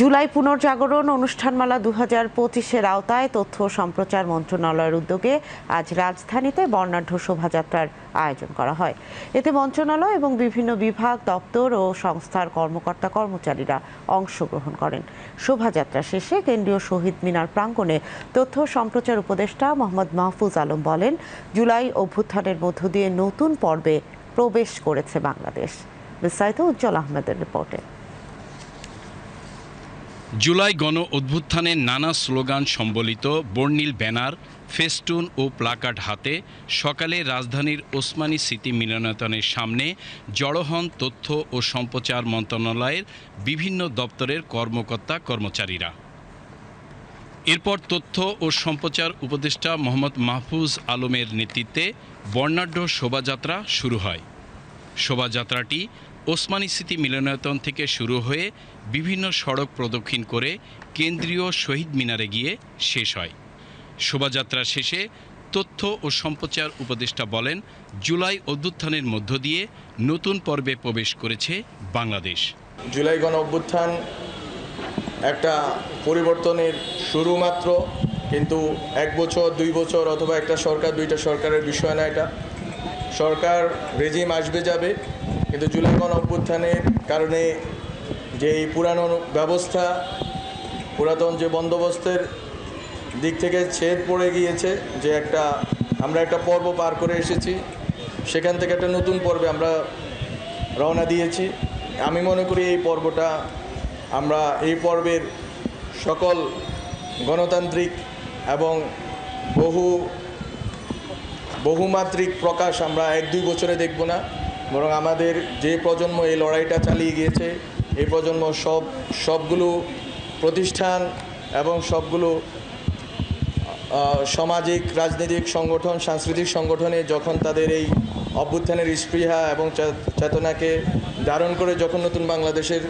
জুলাই পুনর্জাগরণ অনুষ্ঠানমালা দু হাজার পঁচিশের আওতায় তথ্য সম্প্রচার মন্ত্রণালয়ের উদ্যোগে আজ রাজধানীতে বর্ণাঢ্য শোভাযাত্রার আয়োজন করা হয়। এতে মন্ত্রণালয় এবং বিভিন্ন বিভাগ, দপ্তর ও সংস্থার কর্মকর্তা কর্মচারীরা অংশগ্রহণ করেন। শোভাযাত্রা শেষে কেন্দ্রীয় শহীদ মিনার প্রাঙ্গণে তথ্য সম্প্রচার উপদেষ্টা মোহাম্মদ মাহফুজ আলম বলেন, জুলাই অভ্যুত্থানের মধ্য দিয়ে নতুন পর্বে প্রবেশ করেছে বাংলাদেশ। বিস্তারিত উজ্জ্বল আহমেদের রিপোর্টে। জুলাই গণ অভ্যুত্থানের নানা স্লোগান সম্বলিত বর্ণিল ব্যানার, ফেস্টুন ও প্লাকার্ড হাতে সকালে রাজধানীর ওসমানী স্মৃতি মিলনায়তনের সামনে জড়ো হন তথ্য ও সম্প্রচার মন্ত্রণালয়ের বিভিন্ন দপ্তরের কর্মকর্তা কর্মচারীরা। এরপর তথ্য ও সম্প্রচার উপদেষ্টা মোহাম্মদ মাহফুজ আলমের নেতৃত্বে বর্ণাঢ্য শোভাযাত্রা শুরু হয়। শোভাযাত্রাটি ওসমানী স্মৃতি মিলনায়তন থেকে শুরু হয়ে বিভিন্ন সড়ক প্রদক্ষিণ করে কেন্দ্রীয় শহীদ মিনারে গিয়ে শেষ হয়। শোভাযাত্রা শেষে তথ্য ও সম্প্রচার উপদেষ্টা বলেন, জুলাই অভ্যুত্থানের মধ্য দিয়ে নতুন পর্বে প্রবেশ করেছে বাংলাদেশ। জুলাই গণ অভ্যুত্থান একটা পরিবর্তনের শুরু মাত্র, কিন্তু এক বছর, দুই বছর অথবা একটা সরকার, দুইটা সরকারের বিষয় না এটা। সরকার রেজিম আসবে যাবে কিন্তু জুলাই গণ অভ্যুত্থানের কারণে যে এই পুরানো ব্যবস্থা, পুরাতন যে বন্দোবস্তের দিক থেকে ছেদ পড়ে গিয়েছে, যে একটা, আমরা একটা পর্ব পার করে এসেছি, সেখান থেকে একটা নতুন পর্বে আমরা রওনা দিয়েছি। আমি মনে করি এই পর্বটা আমরা, এই পর্বের সকল গণতান্ত্রিক এবং বহু, বহুমাত্রিক প্রকাশ আমরা এক দুই বছরে দেখব না। বরং আমাদের যে প্রজন্ম এই লড়াইটা চালিয়ে গিয়েছে, এই প্রজন্ম সব, সবগুলো প্রতিষ্ঠান এবং সবগুলো সামাজিক, রাজনৈতিক সংগঠন, সাংস্কৃতিক সংগঠনে যখন তাদের এই অভ্যুত্থানের স্পৃহা এবং চেতনাকে ধারণ করে যখন নতুন বাংলাদেশের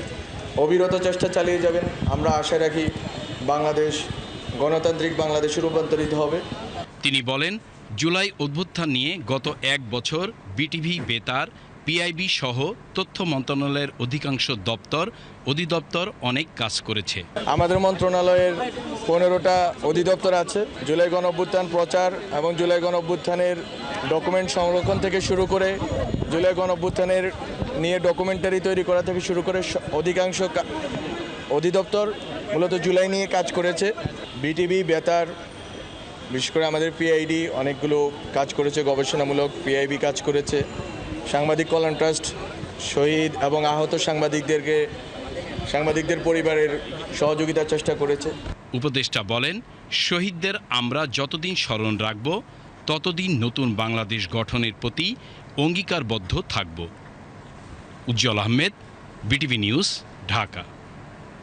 অবিরত চেষ্টা চালিয়ে যাবেন, আমরা আশা রাখি বাংলাদেশ গণতান্ত্রিক বাংলাদেশে রূপান্তরিত হবে। তিনি বলেন জুলাই অভ্যুত্থান নিয়ে গত এক বছর বিটিভি বেতার, পিআইবি সহ তথ্য মন্ত্রণালয়ের অধিকাংশ দপ্তর, অধিদপ্তর অনেক কাজ করেছে। আমাদের মন্ত্রণালয়ের পনেরোটা অধিদপ্তর আছে, জুলাই গণ অভ্যুত্থান প্রচার এবং জুলাই গণ অভ্যুত্থানের ডকুমেন্ট সংরক্ষণ থেকে শুরু করে, জুলাই গণ অভ্যুত্থানের নিয়ে ডকুমেন্টারি তৈরি করা থেকে শুরু করে অধিকাংশ অধিদপ্তর মূলত জুলাই নিয়ে কাজ করেছে। বিটিভি বেতার বিশেষ করে আমাদের পিআইডি অনেকগুলো কাজ করেছে, গবেষণামূলক পিআইবি কাজ করেছে। সাংবাদিক কল্যাণ ট্রাস্ট, শহীদ এবং আহত সাংবাদিকদেরকে, সাংবাদিকদের পরিবারের সহযোগিতার চেষ্টা করেছে। উপদেষ্টা বলেন, শহীদদের আমরা যতদিন স্মরণ রাখব, ততদিন নতুন বাংলাদেশ গঠনের প্রতি অঙ্গীকারবদ্ধ থাকব। Ujjwal Ahmed, BTV news, Dhaka.